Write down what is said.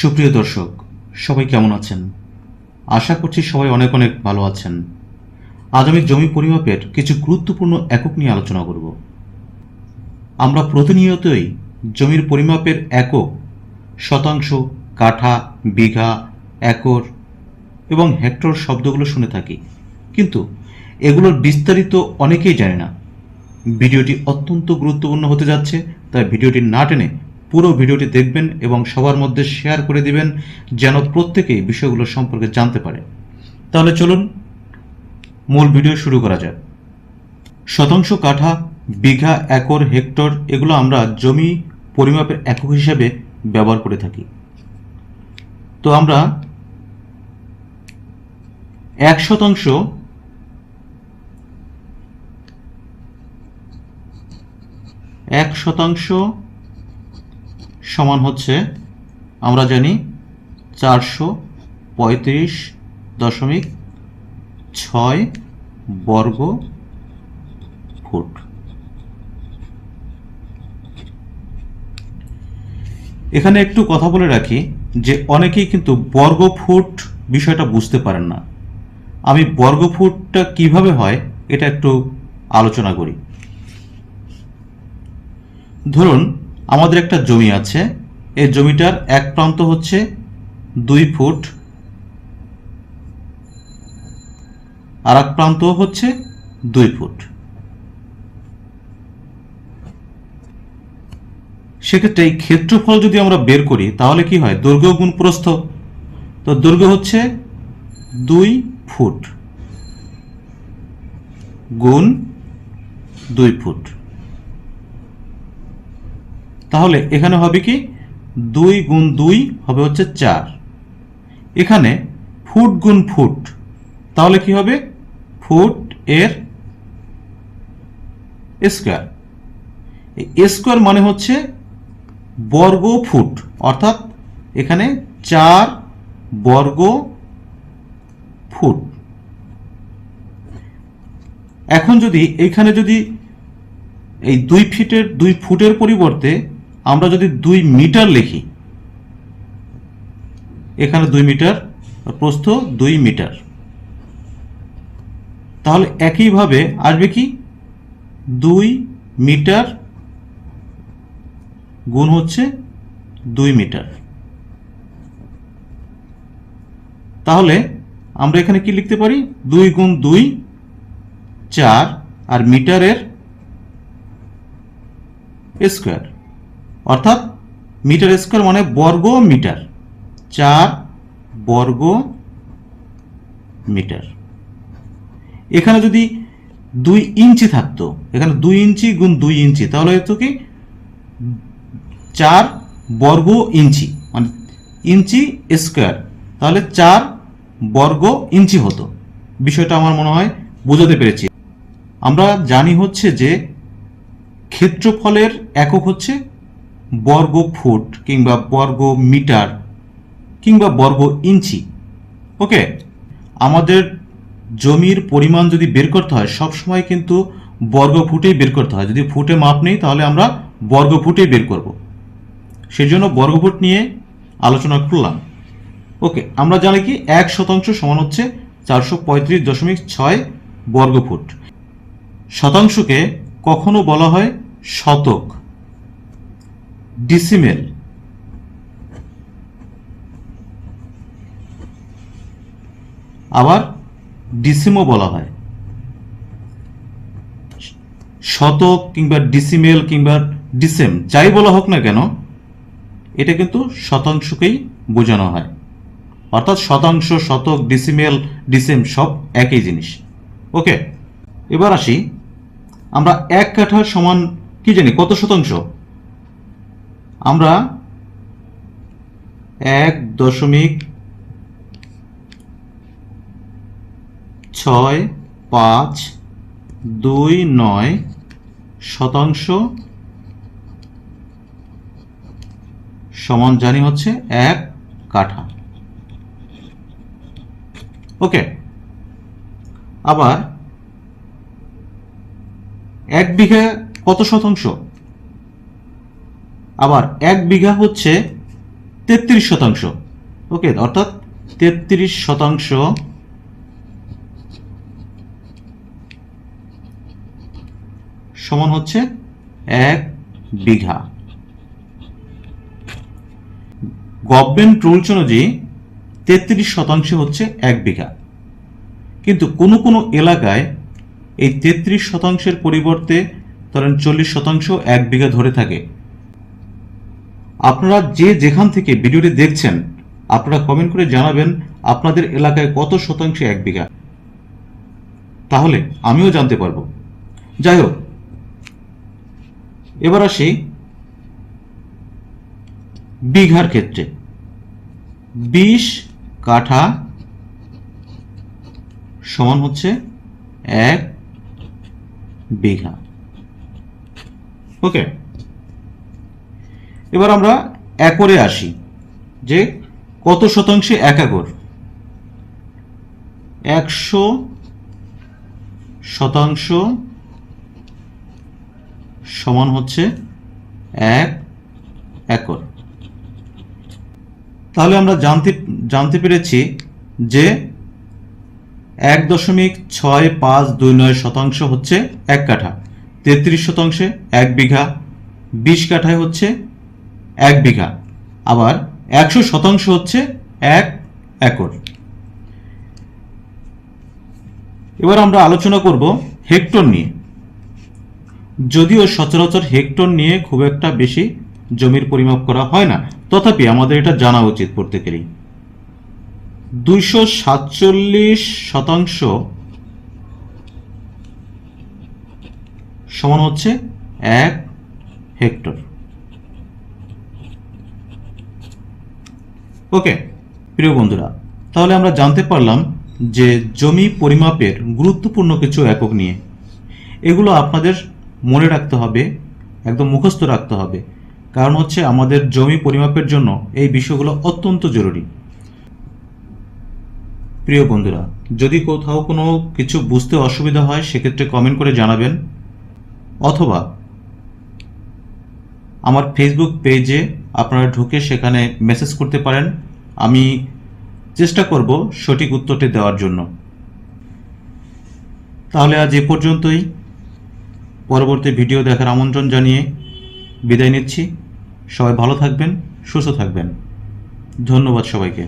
সুপ্রিয় দর্শক, সবাই কেমন আছেন? আশা করছি সবাই অনেক অনেক ভালো আছেন। আজ আমি জমি পরিমাপের কিছু গুরুত্বপূর্ণ একক নিয়ে আলোচনা করব। আমরা প্রতিনিয়তই জমির পরিমাপের একক শতাংশ, কাঠা, বিঘা, একর এবং হেক্টর শব্দগুলো শুনে থাকি। কিন্তু এগুলোর বিস্তারিত অনেকেই জানে না। ভিডিওটি অত্যন্ত গুরুত্বপূর্ণ হতে যাচ্ছে, তাই ভিডিওটি না টেনে পুরো ভিডিওটি দেখবেন এবং সবার মধ্যে শেয়ার করে দিবেন যেন প্রত্যেকেই বিষয়গুলো সম্পর্কে জানতে পারে। তাহলে চলুন মূল ভিডিও শুরু করা যাক। শতাংশ কাঠা, বিঘা, একর, হেক্টর এগুলো আমরা জমি পরিমাপের একক হিসাবে ব্যবহার করে থাকি। তো আমরা এক শতাংশ এক শতাংশ সমান হচ্ছে, আমরা জানি চারশো পঁয়ত্রিশ দশমিক ছয় বর্গ ফুট। এখানে একটু কথা বলে রাখি যে অনেকেই কিন্তু বর্গ ফুট বিষয়টা বুঝতে পারেন না। আমি বর্গ ফুটটা কীভাবে হয় এটা একটু আলোচনা করি। ধরুন আমাদের একটা জমি আছে। এই জমিটার এক প্রান্ত হচ্ছে দুই ফুট আর এক প্রান্ত হচ্ছে দুই ফুট। সেক্ষেত্রে এই ক্ষেত্রফল যদি আমরা বের করি, তাহলে কি হয়? দৈর্ঘ্য গুণ প্রস্থ তো দৈর্ঘ্য হচ্ছে দুই ফুট, গুণ দুই ফুট। তাহলে এখানে হবে কি? দুই গুণ দুই হবে হচ্ছে চার। এখানে ফুট গুণ ফুট, তাহলে কি হবে? ফুট এর স্কোয়ার। স্কোয়ার মানে হচ্ছে বর্গ ফুট, অর্থাৎ এখানে চার বর্গ ফুট। এখন যদি এখানে যদি এই দুই ফিটের, দুই ফুটের পরিবর্তে আমরা যদি দুই মিটার লিখি, এখানে দুই মিটার প্রস্থ দুই মিটার, তাহলে একইভাবে আসবে কি? দুই মিটার গুণ হচ্ছে দুই মিটার। তাহলে আমরা এখানে কি লিখতে পারি? দুই গুণ দুই চার আর মিটারের স্কোয়ার। অর্থাৎ মিটার স্কোয়ার মানে বর্গ মিটার। চার বর্গ মিটার। এখানে যদি দুই ইঞ্চি থাকতো, এখানে দুই ইঞ্চি গুণ দুই ইঞ্চি, তাহলে হতো কি? চার বর্গ ইঞ্চি মানে ইঞ্চি স্কোয়ার। তাহলে চার বর্গ ইঞ্চি হতো। বিষয়টা আমার মনে হয় বোঝাতে পেরেছি। আমরা জানি হচ্ছে যে ক্ষেত্রফলের একক হচ্ছে বর্গ ফুট কিংবা বর্গ মিটার কিংবা বর্গ ইঞ্চি ওকে? আমাদের জমির পরিমাণ যদি বের করতে হয় সব সময় কিন্তু বর্গ ফুটেই বের করতে হয়। যদি ফুটে মাপ নেই, তাহলে আমরা বর্গ ফুটেই বের করব। সেই জন্য বর্গ ফুট নিয়ে আলোচনা করলাম। ওকে, আমরা জানি কি, এক শতাংশ সমান হচ্ছে চারশো পঁয়ত্রিশ দশমিক ছয় বর্গ ফুট শতাংশকে কখনো বলা হয় শতক। ডিসিমেল আবার ডিসিমো বলা হয়। শতক কিংবা ডিসিমেল কিংবা ডিসেম যাই বলা হোক না কেন, এটা কিন্তু শতাংশকেই বোঝানো হয়। অর্থাৎ শতাংশ, শতক ডিসিমেল ডিসেম সব একই জিনিস। ওকে, এবার আসি। আমরা এক কাঠা সমান কি জানি, কত শতাংশ? আমরা এক দশমিক ছয় পাঁচ দুই নয় শতাংশ সমান জানি হচ্ছে এক কাঠা। ওকে, আবার এক বিঘা কত শতাংশ? আবার এক বিঘা হচ্ছে তেত্রিশ শতাংশ। ওকে, অর্থাৎ তেত্রিশ শতাংশ সমান হচ্ছে এক বিঘা। গভর্নমেন্ট রুলস অনুযায়ী তেত্রিশ শতাংশ হচ্ছে এক বিঘা। কিন্তু কোনো কোনো এলাকায় এই তেত্রিশ শতাংশের পরিবর্তে ধরেন চল্লিশ শতাংশ এক বিঘা ধরে থাকে। আপনারা যে যেখান থেকে ভিডিওটি দেখছেন, আপনারা কমেন্ট করে জানাবেন আপনাদের এলাকায় কত শতাংশ এক বিঘা। তাহলে আমিও জানতে পারব। যাই হোক, এবার আসি বিঘার ক্ষেত্রে। বিশ কাঠা সমান হচ্ছে এক বিঘা। ওকে এবার আমরা একরে আসি, যে কত শতাংশে এক একর? একশো শতাংশ সমান হচ্ছে এক একর। তাহলে আমরা জানতে জানতে পেরেছি যে এক দশমিক ছয় পাঁচ দুই নয় শতাংশ হচ্ছে এক কাঠা, তেত্রিশ শতাংশে এক বিঘা, বিশ কাঠায় হচ্ছে এক বিঘা। আবার একশো শতাংশ হচ্ছে এক একর। এবার আমরা আলোচনা করব হেক্টর নিয়ে। যদিও সচরাচর হেক্টর নিয়ে খুব একটা বেশি জমির পরিমাপ করা হয় না, তথাপি আমাদের এটা জানা উচিত প্রত্যেকেরই। দুইশো সাতচল্লিশ শতাংশ সমান হচ্ছে এক হেক্টর। ওকে, প্রিয় বন্ধুরা, তাহলে আমরা জানতে পারলাম যে জমি পরিমাপের গুরুত্বপূর্ণ কিছু একক নিয়ে। এগুলো আপনাদের মনে রাখতে হবে, একদম মুখস্থ রাখতে হবে। কারণ হচ্ছে আমাদের জমি পরিমাপের জন্য এই বিষয়গুলো অত্যন্ত জরুরি। প্রিয় বন্ধুরা, যদি কোথাও কোনো কিছু বুঝতে অসুবিধা হয়, সেক্ষেত্রে কমেন্ট করে জানাবেন। অথবা আমার ফেসবুক পেজে আপনারা ঢুকে সেখানে মেসেজ করতে পারেন। আমি চেষ্টা করব সঠিক উত্তরটি দেওয়ার জন্য। তাহলে আজ এ পর্যন্তই। পরবর্তী ভিডিও দেখার আমন্ত্রণ জানিয়ে বিদায় নিচ্ছি। সবাই ভালো থাকবেন, সুস্থ থাকবেন। ধন্যবাদ সবাইকে।